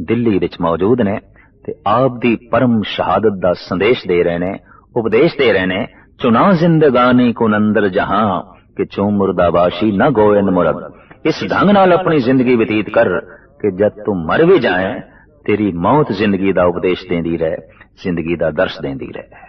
ਦਿੱਲੀ ਵਿੱਚ ਮੌਜੂਦ ਨੇ ਤੇ ਆਪ ਦੀ ਪਰਮ ਸ਼ਹਾਦਤ ਦਾ ਸੰਦੇਸ਼ ਦੇ ਰਹੇ ਨੇ, ਉਪਦੇਸ਼ ਦੇ ਰਹੇ ਨੇ, ਚੁਣਾ ਜ਼ਿੰਦਗਾਨੀ ਕੁਨੰਦਰ ਜਹਾਂ, ਕਿ ਚੋਂ ਮੁਰਦਾਬਾਸ਼ੀ ਨਾ ਗੋਇਨ ਮੁਰਦ ਇਸ ਢੰਗ ਨਾਲ ਆਪਣੀ ਜ਼ਿੰਦਗੀ ਬਤੀਤ ਕਰ ਕਿ ਜਦ ਤੂੰ ਮਰ ਵੀ ਜਾਏ, ਤੇਰੀ ਮੌਤ ਜ਼ਿੰਦਗੀ ਦਾ ਉਪਦੇਸ਼ ਦਿੰਦੀ ਰਹੇ, ਜ਼ਿੰਦਗੀ ਦਾ ਦਰਸ ਦਿੰਦੀ ਰਹੇ।